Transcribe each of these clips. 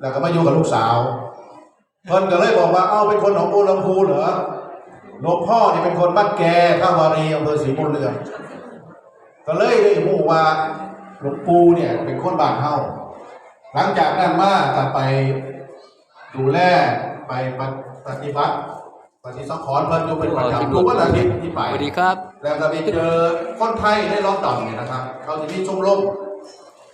แล้วก็มาอยู่กับลูกสาวเพิ่นก็เลยบอกว่าเอ้าเป็นคนหนองบัวลำพูเหรอหลวงพ่อเนี่ยเป็นคนบ้านแกท่าวารีอำเภอศรีบุญเรืองก็เลยได้รู้ว่าหลวงปู่เนี่ยเป็นคนบ้านเฮาหลังจากนั้นมาก็ไปดูแลไปปฏิบัติปฏิสังขรณ์เพิ่นอยู่เป็นประจำทุกวันอาทิตย์ที่ไปสวัสดีครับ แล้วก็ไปเจอคนไทยในล็อกดาวน์เนี่ยนะครับ เขาจะมีชมรม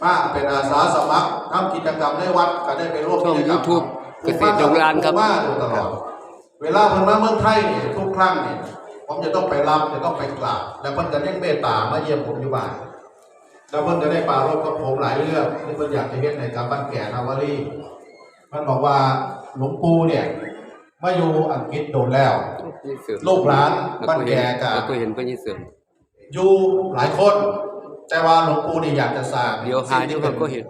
มากเป็นอาสาสมัครทำกิจกรรมในวัดก็ได้ไปร่วมช่องกิจกรรม YouTube เกษตรดงลานครับมาโดยตลอดเวลาเพิ่นมาเมืองไทยเนี่ยทุกครั้งเนี่ยผมจะต้องไปรับจะต้องไปกราบแล้วเพิ่นจะเรียกเมตตามาเยี่ยมผมอยู่บ้านแล้วเพิ่นจะได้ปรารบกับผมหลายเรื่องที่เพิ่นอยากจะเฮ็ดในการบ้านแก่นาวารีมันบอกว่าหลวงปู่เนี่ยมาอยู่อังกฤษโดนแล้วลูกหลานบ้านแก่กับ แล้วก็เห็นพระยิเสริม อยู่หลายคน แต่ว่าหลวงปู่นี่อยากจะสร้างเดี๋ยวหาเดี๋ยวเขาก็เห็น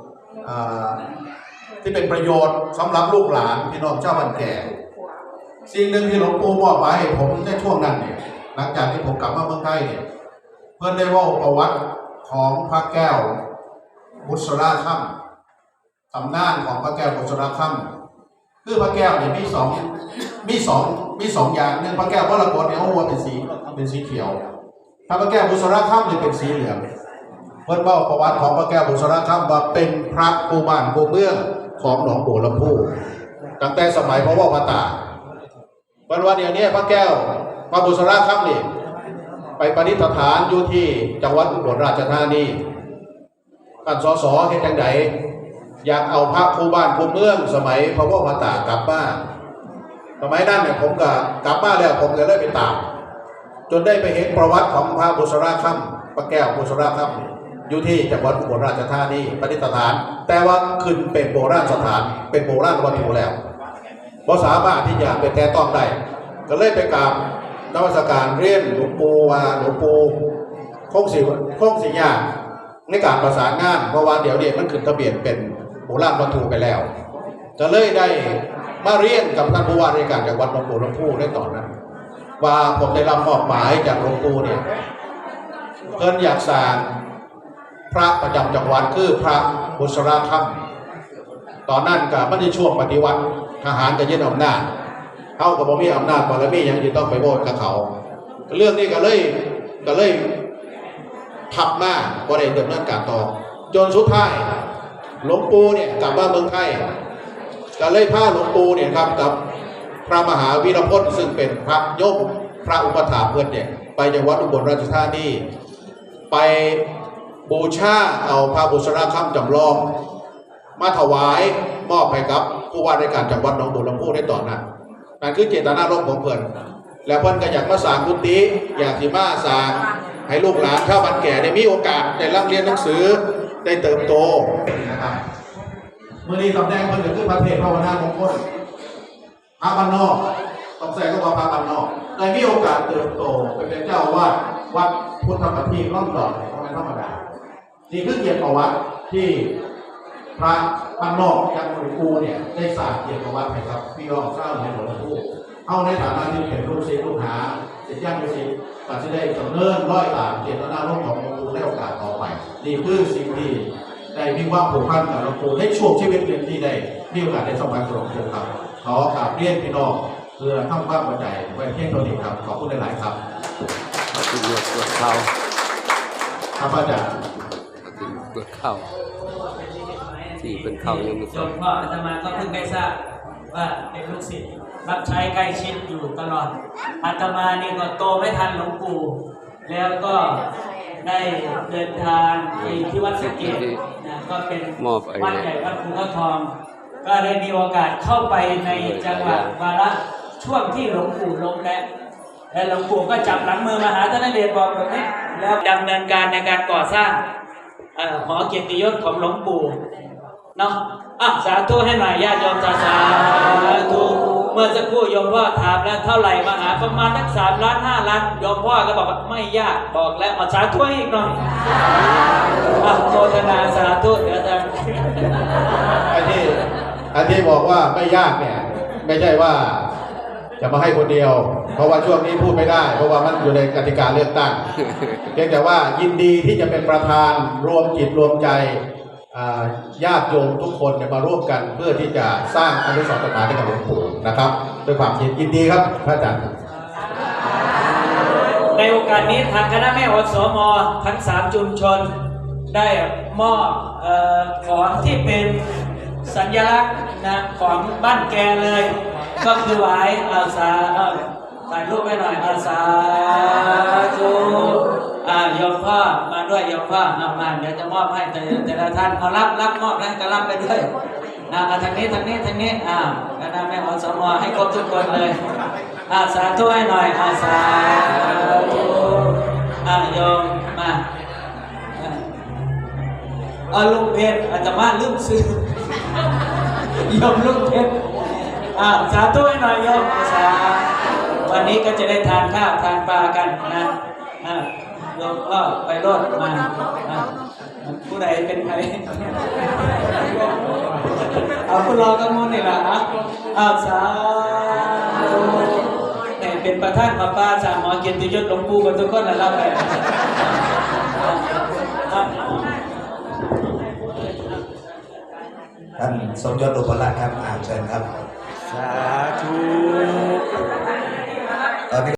อ่าที่เป็นประโยชน์สำหรับลูกหลานพี่น้องเจ้าบันแก่สิ่งหนึ่งที่หลวงปู่บอกไว้ให้ผมในช่วงนั้นเนี่ย หลังจากที่ผมกลับมาเมืองไทยเนี่ย เพื่อนได้เว่าประวัติของพระแก้วบุษราค่ำตำนานของพระแก้วบุษราค่ำคือพระแก้วเนี่ยมีสองมีสองมีสองอย่างหนึ่งพระแก้ววรกฏเนี่ยเขาวัวเป็นสีเป็นสีเขียวถ้าพระแก้วบุษราค่ำเนี่ยเป็นสีเหลือง เพิ่นเล่าประวัติของพระแก้วบุษราคำว่าเป็นพระกูบ้านกูเมืองของหนองบัวลำพูตั้งแต่สมัยพระว่าพระตาวันวันเดียวนี้พระแก้วพระบุษราคำนี่ไปประดิษฐานอยู่ที่จังหวัดอุบลราชธานีท่านสสเฮ็ดจังไดอยากเอาพระคูบ้านคูเมือง สมัยพระว่าพระตากลับบ้านสมัยนั้นเนี่ยผมก็กลับบ้านแล้วผมก็เลยไปตามจนได้ไปเห็นประวัติของพระบุษราคำพระแก้วบุษราคำ อยู่ที่จังหวัดอุบลราชธานีประดิษฐาน แต่ว่าขึ้นเป็นโบราณสถาน เป็นโบราณวัตถุแล้วเพราะสามารถที่จะเป็นแต่ต้องได้ก็เลยไปกราบนวัตการเรียนหลวงปู่ว่าหลวงปู่คงสิคงสิยากในการประสานงานเพราะว่าเดี๋ยวเดียวมันขึ้นทะเบียนเป็นโบราณวัตถุไปแล้ว ก็เลยได้มาเรียนกับท่านผู้ว่าราชการจังหวัดหนองบัวลำพูในตอนนั้น ว่าผมได้รับมอบหมายจากหลวงปู่เนี่ยเพิ่นอยากสร้าง พระประจำจังหวัดคือพระบุษราคำตอนนั้นกับมันในช่วงปฏิวัติทหารจะยึดอำนาจเขากับบ่มีอำนาจบารมียังจะต้องไปโบสกับเขา เรื่องนี้ก็เลยก็เลยทับมาบ่ได้ดำเนินการต่อ จนสุดท้ายหลวงปู่เนี่ยกลับมาเมืองไทยก็เลยพาหลวงปู่เนี่ยครับกับพระมหาวีรพจน์ซึ่งเป็นพระโยมพระอุปถาเพื่อนเนี่ยไปจังหวัดอุบลราชธานีไป บูชาเอาพระบุษราคำจำลอง มาถวายมอบให้กับผู้ว่าราชการจังหวัดหนองบัวลำพูได้ต่อนนั้นนั่นคือเจตนารมณ์ของเพื่อนแล้วเพื่อนก็อยากมาสร้างกุฏิอยากสิมาสร้างให้ลูกหลานชาวบ้านแก่ได้มีโอกาสได้รับเรียนหนังสือได้เติบโตนะครับมื่อนี้ตำแหน่งมันก็คือพระเทพภาวนามงคลพระบ้านนอกต้องใส่ก็ว่าพระบ้านนอกได้มีโอกาสเติบโตเป็นเจ้าอาวาดวัดพุทธปฏิร่องดอนของธรรมดา นี่คือเกียรติประวัติที่พระบ้านนอกยังหลวงปู่เนี่ยได้สร้างเกียรติประวัติให้ครับพี่น้องเจ้าในหลวงปู่เอาในฐานะที่เป็นลูกศิษย์ลูกหาศิษย์ย่างลูกศิษย์ก็จะได้ดำเนินร้อยตามเจตนารมณ์ของหลวงปู่ในโอกาสต่อไปนี่คือสิ่งที่ได้มีความผูกพันกับหลวงปู่ในช่วงชีวิตหนึ่งที่ได้มีโอกาสได้สัมผัสกับหลวงปู่ครับขอกราบเรียนพี่น้องเพื่อทำความเข้าใจไว้เพียงเท่านี้ครับขอบคุณหลาย ๆ ครับขอบคุณเลือดเปลือกข้าวครับอาจารย์ ขอบคุณเข้าวที่เป็นข้าวยังไม่โยสมพ่ออาตมาก็เพิ่งได้ทราบว่าเป็นลูกศิษย์รับใช้ใกล้ชิดอยู่ตลอดอาตมานี่ก็โตไม่ทันหลวงปู่แล้วก็ได้เดินทางไปที่วัดสะเกดนะก็เป็นวัดใหญ่วัดภูเขาทอง ก็ได้มีโอกาสเข้าไปในจังหวัดวาระช่วงที่หลวงปู่ลงแล้วและหลวงปู่ก็จับหลังมือมาหาท่านเรียนบอกแบบนี้แล้วดำเนินการในการก่อสร้าง หอเกียรติยศของหลวงปู่เนาะอะสาธุให้หน่อยญาติโยมสาธุเมื่อสักครู่โยมพ่อถามแล้วเท่าไหร่มาหาประมาณสักสามล้านห้าล้านโยมพ่อก็บอกว่าไม่ยากบอกแล้วเอาสาธุให้อีกหน่อยอะโมทนาสาธุเดี๋ยวจะไอ้ที่ไอ้ที่บอกว่าไม่ยากเนี่ย ไม่ใช่ว่า จะมาให้คนเดียว เพราะว่าช่วงนี้พูดไม่ได้ เพราะว่ามันอยู่ในกติกาเลือกตั้งเพียงแต่ว่ายินดีที่จะเป็นประธานรวมจิตรวมใจอ่าญาติโยมทุกคนเนี่ยมาร่วมกันเพื่อที่จะสร้างอนุสรณ์สถานให้กับหลวงปู่นะครับด้วยความยินดีครับพระอาจารย์ในโอกาสนี้ทางคณะแม่อสมทั้งสามชุมชนได้มอบเอ่อของที่เป็นสัญลักษณ์นะของบ้านแกเลย ก็คือหวายอาสาถ่ายรูปไว้หน่อยอาสาธุอ่าโยมพ่อมาด้วยโยมพ่อเอามาเดี๋ยวจะมอบให้แต่แต่ละท่านเอารับรับมอบนะก็รับไปด้วยนะทางนี้ทางนี้ทางนี้อ่าคณะแม่อสมให้ครบทุกคนเลยอาสาธุให้หน่อยอาสาธุอ่าโยมมาเอาลุงเพชรอาตมาลืมซื้อโยมลุงเพชร อาสาธุให้หน่อยโยมสาวันนี้ก็จะได้ทานข้าวทานปลากันนะอ่าโยมก็ไปรดมาอ่าผู้ใดเป็นใครเอาคุณรอกำมลนี่แหละอะอาสาธุแต่เป็นประธานมาป้าสามหมอเกียรติยศหลวงปู่กันทุกคนนะเล่าไปท่านสมยศอุปราชครับอ่านเชิญครับ สาธุ